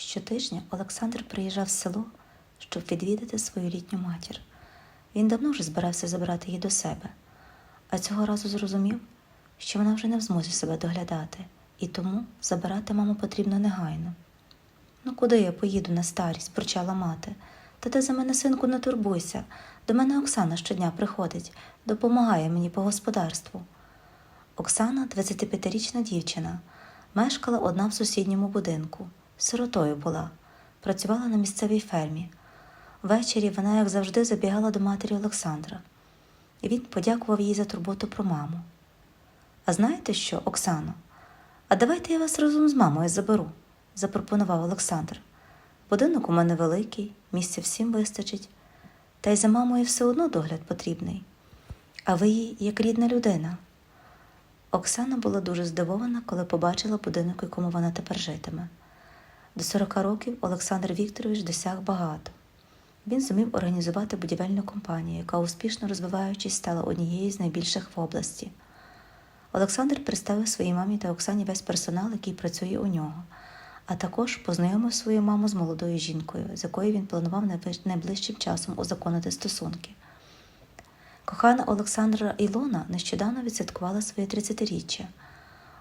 Щотижня Олександр приїжджав в село, щоб відвідати свою літню матір. Він давно вже збирався забрати її до себе, а цього разу зрозумів, що вона вже не в змозі себе доглядати, і тому забирати маму потрібно негайно. Ну, куди я поїду на старість, бурчала мати. Та ти за мене, синку, не турбуйся. До мене Оксана щодня приходить, допомагає мені по господарству. Оксана, 25-річна дівчина, мешкала одна в сусідньому будинку, сиротою була, працювала на місцевій фермі. Ввечері вона, як завжди, забігала до матері Олександра, і він подякував їй за турботу про маму. А знаєте що, Оксано? А давайте я вас разом з мамою заберу, запропонував Олександр. Будинок у мене великий, місця всім вистачить, та й за мамою все одно догляд потрібний. А ви їй як рідна людина. Оксана була дуже здивована, коли побачила будинок, у якому вона тепер житиме. До 40 років Олександр Вікторович досяг багато. Він зумів організувати будівельну компанію, яка, успішно розвиваючись, стала однією з найбільших в області. Олександр представив своїй мамі та Оксані весь персонал, який працює у нього, а також познайомив свою маму з молодою жінкою, з якою він планував найближчим часом узаконити стосунки. Кохана Олександра Ілона нещодавно відсвяткувала своє 30-річчя.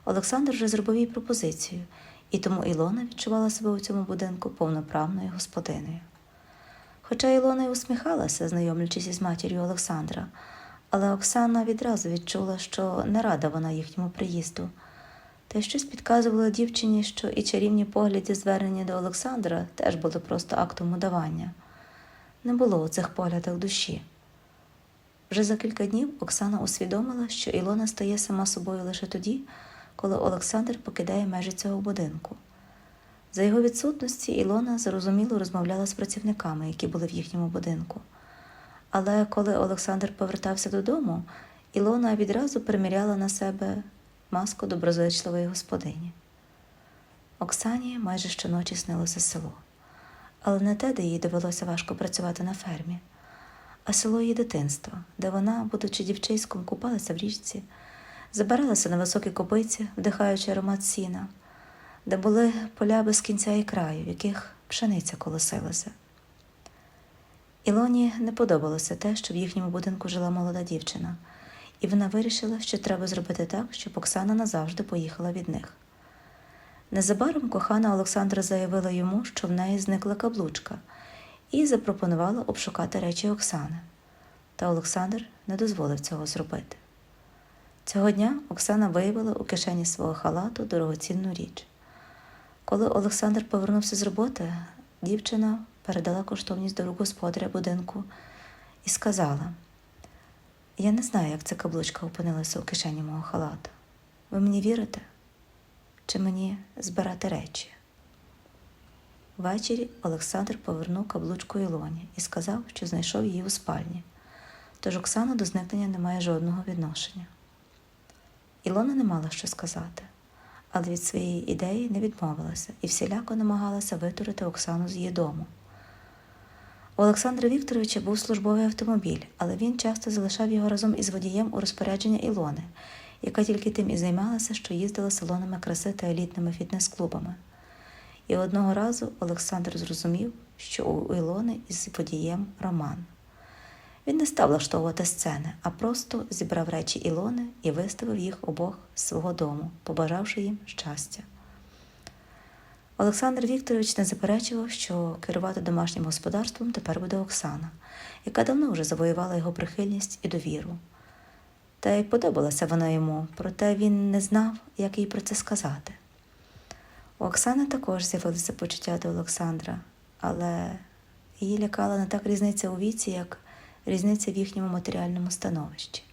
Олександр вже зробив їй пропозицію, і тому Ілона відчувала себе у цьому будинку повноправною господинею. Хоча Ілона й усміхалася, знайомлячись із матір'ю Олександра, але Оксана відразу відчула, що не рада вона їхньому приїзду. Та й щось підказувало дівчині, що і чарівні погляді звернення до Олександра теж були просто актом удавання. Не було у цих поглядах душі. Вже за кілька днів Оксана усвідомила, що Ілона стає сама собою лише тоді, коли Олександр покидає межі цього будинку. За його відсутності Ілона зрозуміло розмовляла з працівниками, які були в їхньому будинку. Але коли Олександр повертався додому, Ілона відразу приміряла на себе маску доброзичливої господині. Оксані майже щоночі снилося село, але не те, де їй довелося важко працювати на фермі, а село її дитинства, де вона, будучи дівчиськом, купалася в річці, забиралася на високі копиці, вдихаючи аромат сіна, де були поля без кінця і краю, в яких пшениця колосилася. Ілоні не подобалося те, що в їхньому будинку жила молода дівчина, і вона вирішила, що треба зробити так, щоб Оксана назавжди поїхала від них. Незабаром кохана Олександра заявила йому, що в неї зникла каблучка, і запропонувала обшукати речі Оксани. Та Олександр не дозволив цього зробити. Цього дня Оксана виявила у кишені свого халату дорогоцінну річ. Коли Олександр повернувся з роботи, дівчина передала коштовність до рук господаря будинку і сказала: Я не знаю, як ця каблучка опинилася у кишені мого халата. Ви мені вірите? Чи мені збирати речі? Ввечері Олександр повернув каблучку Ілоні і сказав, що знайшов її у спальні. Тож Оксана до зникнення не має жодного відношення. Ілона не мала що сказати, але від своєї ідеї не відмовилася і всіляко намагалася витурити Оксану з її дому. У Олександра Вікторовича був службовий автомобіль, але він часто залишав його разом із водієм у розпорядження Ілони, яка тільки тим і займалася, що їздила салонами краси та елітними фітнес-клубами. І одного разу Олександр зрозумів, що у Ілони із водієм роман. Він не став влаштовувати сцени, а просто зібрав речі Ілони і виставив їх обох з свого дому, побажавши їм щастя. Олександр Вікторович не заперечував, що керувати домашнім господарством тепер буде Оксана, яка давно вже завоювала його прихильність і довіру. Та й подобалася вона йому, проте він не знав, як їй про це сказати. У Оксани також з'явилися почуття до Олександра, але її лякала не так різниця у віці, як різниця в їхньому матеріальному становищі.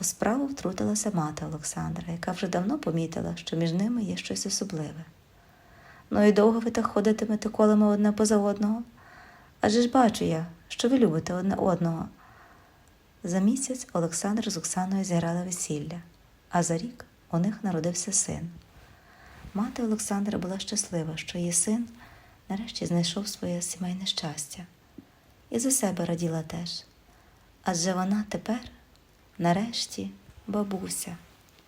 У справу втрутилася мати Олександра, яка вже давно помітила, що між ними є щось особливе. Ну і довго ви так ходитимете колами одне поза одного? Адже ж бачу я, що ви любите одне одного. За місяць Олександр з Оксаною зіграли весілля, а за рік у них народився син. Мати Олександра була щаслива, що її син нарешті знайшов своє сімейне щастя, і за себе раділа теж. Адже вона тепер, нарешті, бабуся.